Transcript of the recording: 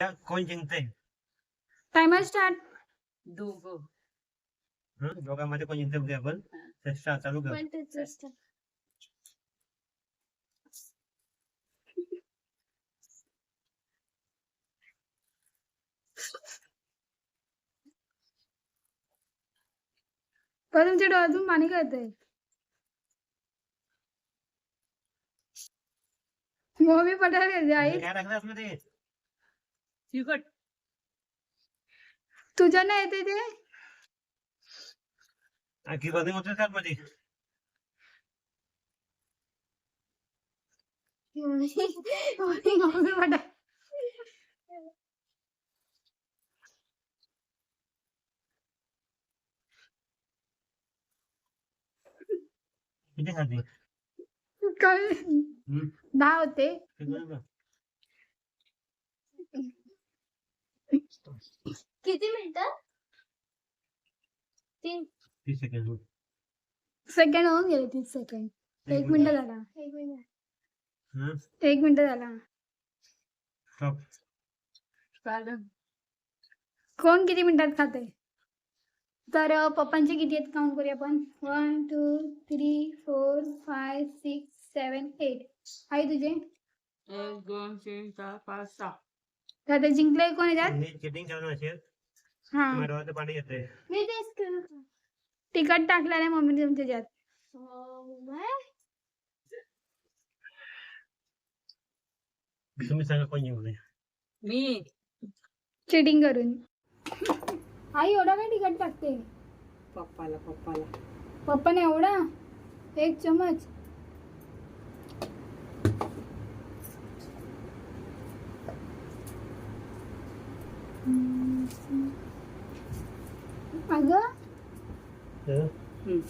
कोण जिंकते timer start. दोघं. हं? दोघांमध्ये कोण जिंकते बघूया आपण. चेष्टा चालू कर. पण तुमच्या डोळ्यातून पाणी मम्मी पटायला गेली आई. काय टाकलं तिखट तुझ्या नाही येते ते? आणखी बंद होतं किती खाते? काय? हं? दहा होते. किती बरं? किती मिनिटं? तीन. तीस सेकंड सेकंड होऊन गेले तीस सेकंड एक मिनिट. झाला. एक मिनिट. हं? एक मिनिट झाला. स्टॉप कोण किती मिनिटात खाते तर अ, पप्पांचे किती आहेत? काउंट करूया आपण. One two three four five six seven eight आहे तुझे? एक दोन तीन चार पाच सहा. तर आता जिंकले कोण याच्यात मी चिटिंग करणार असेल. हा. माझ्या डोळ्यात पाणी येते मी तेच करत होते. तिखट टाकलं नाही मम्मीने तुमच्या याच्यात हो, बाय. तुम्ही सांगा कोण जिंकले मी. चिटिंग करून. आई एवढा काय तिखट टाकते? पप्पाला पप्पाला. पप्पाने एवढा? एक चमच. अगं हं? हम्म.